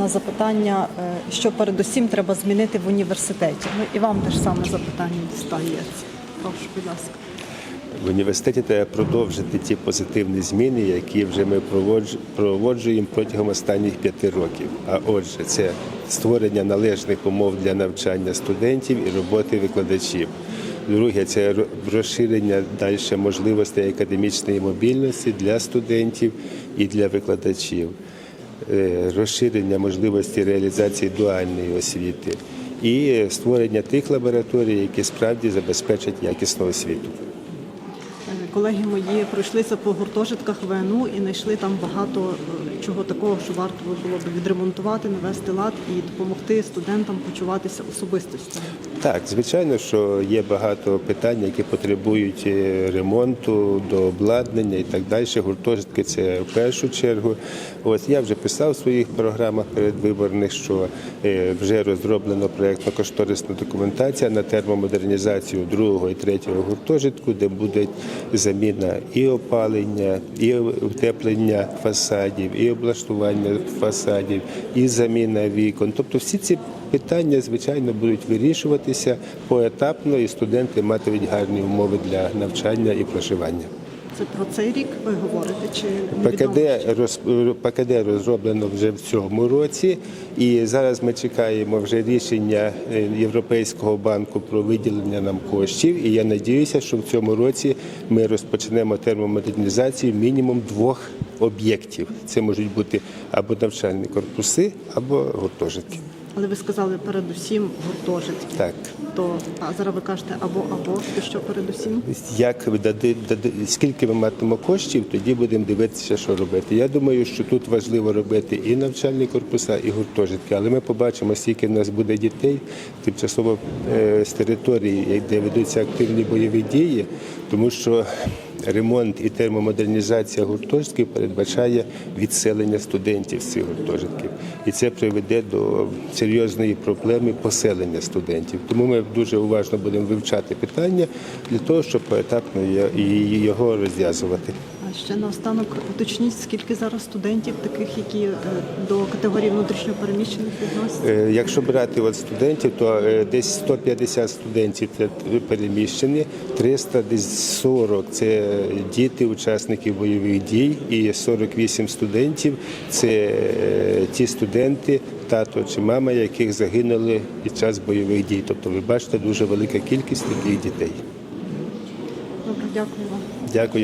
на запитання, е, що передусім треба змінити в університеті. Ну і вам теж саме запитання дістається. Прошу, будь ласка. В університеті треба продовжити ті позитивні зміни, які вже ми проводж- проводжуємо протягом останніх п'яти років. А отже, це створення належних умов для навчання студентів і роботи викладачів. Друге, це розширення далі можливостей академічної мобільності для студентів і для викладачів, розширення можливості реалізації дуальної освіти і створення тих лабораторій, які справді забезпечать якісну освіту. Колеги мої пройшлися по гуртожитках ВНУ і знайшли там багато е, чого такого, що варто було б відремонтувати, навести лад і допомогти студентам почуватися особистостями. Так, звичайно, що є багато питань, які потребують е, ремонту, до обладнання і так далі. Гуртожитки це в першу чергу. Ось я вже писав в своїх програмах передвиборних, що е, вже розроблено проєктно-кошторисна документація на термомодернізацію другого і третього гуртожитку, де буде заміна і опалення, і утеплення фасадів, і облаштування фасадів, і заміна вікон. Тобто всі ці питання, звичайно, будуть вирішуватися поетапно, і студенти матимуть гарні умови для навчання і проживання. Це про цей рік ви говорите? Чи ПКД, роз, ПКД розроблено вже в цьому році, і зараз ми чекаємо вже рішення е, Європейського банку про виділення нам коштів. І я надіюся, що в цьому році ми розпочнемо термомодернізацію мінімум двох об'єктів. Це можуть бути або навчальні корпуси, або гуртожитки. Але ви сказали передусім гуртожитки. Так. То а зараз ви кажете або або то що передусім? Як ви дади, дади, скільки ми матимемо коштів, тоді будемо дивитися, що робити. Я думаю, що тут важливо робити і навчальні корпуса, і гуртожитки. Але ми побачимо, скільки в нас буде дітей тимчасово е, з території, де ведуться активні бойові дії, тому що ремонт і термомодернізація гуртожитків передбачає відселення студентів з цих гуртожитків, і це приведе до серйозної проблеми поселення студентів. Тому ми дуже уважно будемо вивчати питання для того, щоб поетапно його розв'язувати. Ще наостанок уточніть, скільки зараз студентів, таких, які е, до категорії внутрішньопереміщених відносяться? Е, Якщо брати от студентів, то е, десь 150 студентів переміщені, 300, десь 40 – це діти, учасники бойових дій, і 48 студентів це ті студенти, тато чи мама, яких загинули під час бойових дій. Тобто, ви бачите, дуже велика кількість таких дітей. Добре, дякую вам. Дякую.